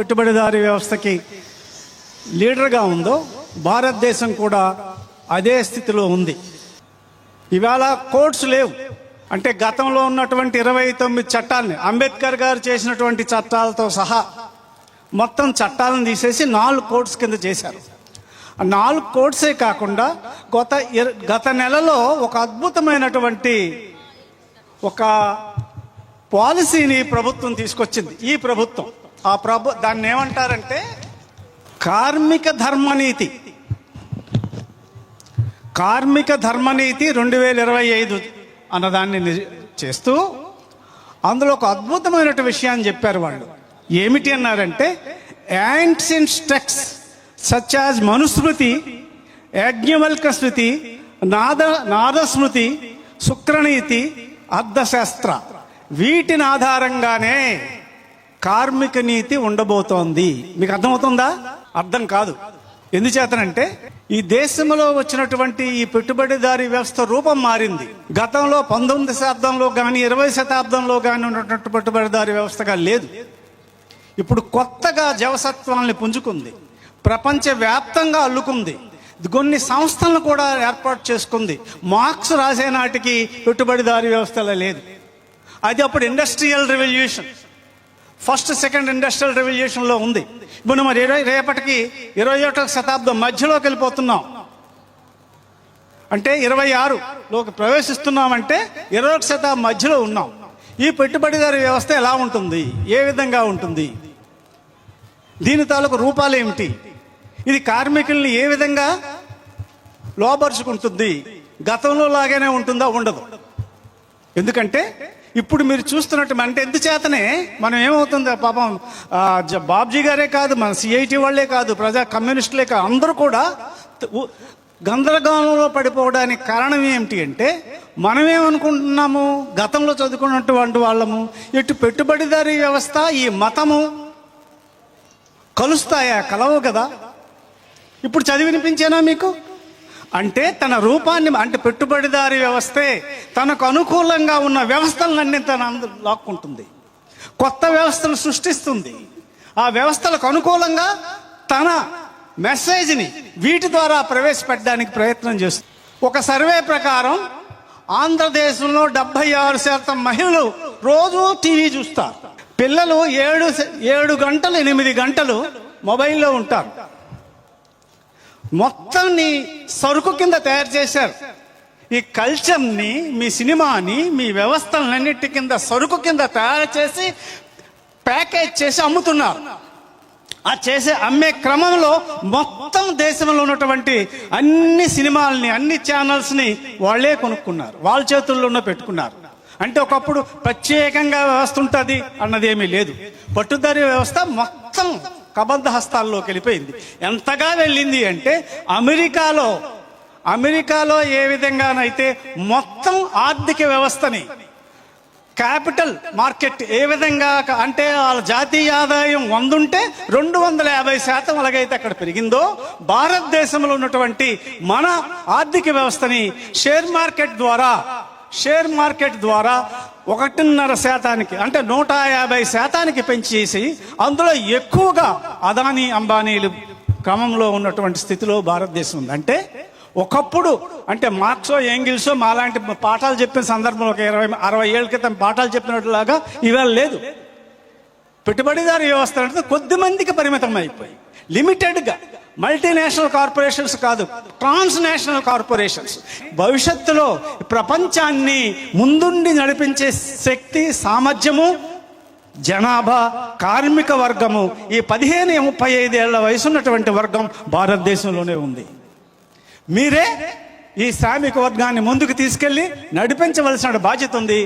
పెట్టుబడిదారీ వ్యవస్థకి లీడర్గా ఉందో భారతదేశం కూడా అదే స్థితిలో ఉంది. ఇవాళ కోర్ట్స్ లేవు. అంటే గతంలో ఉన్నటువంటి ఇరవై తొమ్మిది చట్టాలని అంబేద్కర్ గారు చేసినటువంటి చట్టాలతో సహా మొత్తం చట్టాలను తీసేసి నాలుగు కోర్ట్స్ కింద చేశారు. నాలుగు కోర్ట్సే కాకుండా గత ఇర- గత నెలలో ఒక అద్భుతమైనటువంటి ఒక పాలసీని ప్రభుత్వం తీసుకొచ్చింది. ఈ ప్రభుత్వం ఆ ప్రభు దాన్ని ఏమంటారంటే కార్మిక ధర్మనీతి. కార్మిక ధర్మనీతి రెండు వేల ఇరవై ఐదు అన్నదాన్ని ని- చేస్తూ అందులో ఒక అద్భుతమైన విషయాన్ని చెప్పారు వాళ్ళు. ఏమిటి అన్నారంటే యాంట్సియన్ స్టెక్స్ సచ్ యాజ్ మనుస్మృతి యాజ్ఞవల్క స్మృతి నాద నాదస్మృతి శుక్రనీతి అర్థశాస్త్ర వీటిని ఆధారంగానే కార్మిక నీతి ఉండబోతోంది. మీకు అర్థమవుతుందా? అర్థం కాదు. ఎందుచేతనంటే ఈ దేశంలో వచ్చినటువంటి ఈ పెట్టుబడిదారీ వ్యవస్థ రూపం మారింది. గతంలో పంతొమ్మిది శతాబ్దంలో కానీ ఇరవై శతాబ్దంలో కానీ ఉన్నటువంటి పెట్టుబడిదారీ వ్యవస్థగా లేదు. ఇప్పుడు కొత్తగా జవసత్వాన్ని పుంజుకుంది. ప్రపంచ వ్యాప్తంగా అల్లుకుంది. కొన్ని సంస్థలను కూడా ఏర్పాటు చేసుకుంది. మార్క్స్ రాసే నాటికి పెట్టుబడిదారీ వ్యవస్థలో లేదు. అది అప్పుడు industrial revolution. First second industrial రెవల్యూషన్లో ఉంది. ఇప్పుడు మరి ఇరవై రేపటికి ఇరవై ఒకటో శతాబ్దం మధ్యలోకి వెళ్ళిపోతున్నాం అంటే ఇరవై ఆరులోకి ప్రవేశిస్తున్నామంటే ఇరవై ఒక శతాబ్దం మధ్యలో ఉన్నాం ఈ పెట్టుబడిదారు వ్యవస్థ ఎలా ఉంటుంది? ఏ విధంగా ఉంటుంది? దీని తాలూకు రూపాలు ఏమిటి? ఇది కార్మికుల్ని ఏ విధంగా లోపరుచుకుంటుంది గతంలో లాగానే ఉంటుందా? ఉండదు. ఎందుకంటే ఇప్పుడు మీరు చూస్తున్నట్టు అంటే ఎందుచేతనే మనం ఏమవుతుంది పాపం బాబ్జీ గారే కాదు మన సిఐటి వాళ్ళే కాదు ప్రజా కమ్యూనిస్టులే కాదు అందరూ కూడా గందరగోళంలో పడిపోవడానికి కారణం ఏమిటి అంటే మనమేమనుకుంటున్నాము గతంలో చదువుకున్నటువంటి వాళ్ళము ఇటు పెట్టుబడిదారీ వ్యవస్థ ఈ మతము కలుస్తాయా కలవు కదా? ఇప్పుడు చదివినిపించేనా మీకు? అంటే తన రూపాన్ని అంటే పెట్టుబడిదారి వ్యవస్థే తనకు అనుకూలంగా ఉన్న వ్యవస్థలన్నీ తన లాక్కుంటుంది. కొత్త వ్యవస్థను సృష్టిస్తుంది. ఆ వ్యవస్థలకు అనుకూలంగా తన మెసేజ్ని వీటి ద్వారా ప్రవేశపెట్టడానికి ప్రయత్నం చేస్తుంది. ఒక సర్వే ప్రకారం ఆంధ్రదేశంలో డెబ్బై ఆరు శాతం మహిళలు రోజు టీవీ చూస్తారు. పిల్లలు ఏడు ఏడు గంటలు ఎనిమిది గంటలు మొబైల్లో ఉంటారు. మొత్తం నీ సరుకు కింద తయారు చేశారు. ఈ కల్చర్ని మీ సినిమాని మీ వ్యవస్థలన్నిటి కింద సరుకు కింద తయారు చేసి ప్యాకేజ్ చేసి అమ్ముతున్నారు. ఆ చేసే అమ్మే క్రమంలో మొత్తం దేశంలో ఉన్నటువంటి అన్ని సినిమాల్ని అన్ని ఛానల్స్ని వాళ్ళే కొనుక్కున్నారు. వాళ్ళ చేతుల్లోనే పెట్టుకున్నారు. అంటే ఒకప్పుడు ప్రత్యేకంగా వ్యవస్థ ఉంటుంది అన్నది ఏమీ లేదు. పట్టుదారి వ్యవస్థ మొత్తం కబంధ హస్తాల్లోకి వెళ్ళిపోయింది. ఎంతగా వెళ్ళింది అంటే అమెరికాలో అమెరికాలో ఏ విధంగానైతే మొత్తం ఆర్థిక వ్యవస్థని క్యాపిటల్ మార్కెట్ ఏ విధంగా అంటే వాళ్ళ జాతీయ ఆదాయం వందుంటే రెండు వందల యాభై శాతం అలాగైతే అక్కడ పెరిగిందో భారతదేశంలో ఉన్నటువంటి మన ఆర్థిక వ్యవస్థని షేర్ మార్కెట్ ద్వారా షేర్ మార్కెట్ ద్వారా ఒకటిన్నర శాతానికి అంటే నూట యాభై శాతానికి పెంచేసి అందులో ఎక్కువగా అదానీ అంబానీలు క్రమంలో ఉన్నటువంటి స్థితిలో భారతదేశం ఉంది. అంటే ఒకప్పుడు అంటే మార్క్సో ఏంగిల్సో మాలాంటి పాఠాలు చెప్పిన సందర్భంలో ఒక ఇరవై అరవై ఏళ్ళ క్రితం పాఠాలు చెప్పినట్లాగా ఇవాళ లేదు. పెట్టుబడిదారు వ్యవస్థ అంటే కొద్ది మందికి పరిమితం అయిపోయి లిమిటెడ్గా మల్టీనేషనల్ కార్పొరేషన్స్ కాదు ట్రాన్స్ నేషనల్ కార్పొరేషన్స్ భవిష్యత్తులో ప్రపంచాన్ని ముందుండి నడిపించే శక్తి సామర్థ్యము జనాభా కార్మిక వర్గము ఈ పదిహేను ముప్పై ఐదేళ్ళ వయసు ఉన్నటువంటి వర్గం భారతదేశంలోనే ఉంది. మీరే ఈ శ్రామిక వర్గాన్ని ముందుకు తీసుకెళ్ళి నడిపించవలసిన బాధ్యత ఉంది.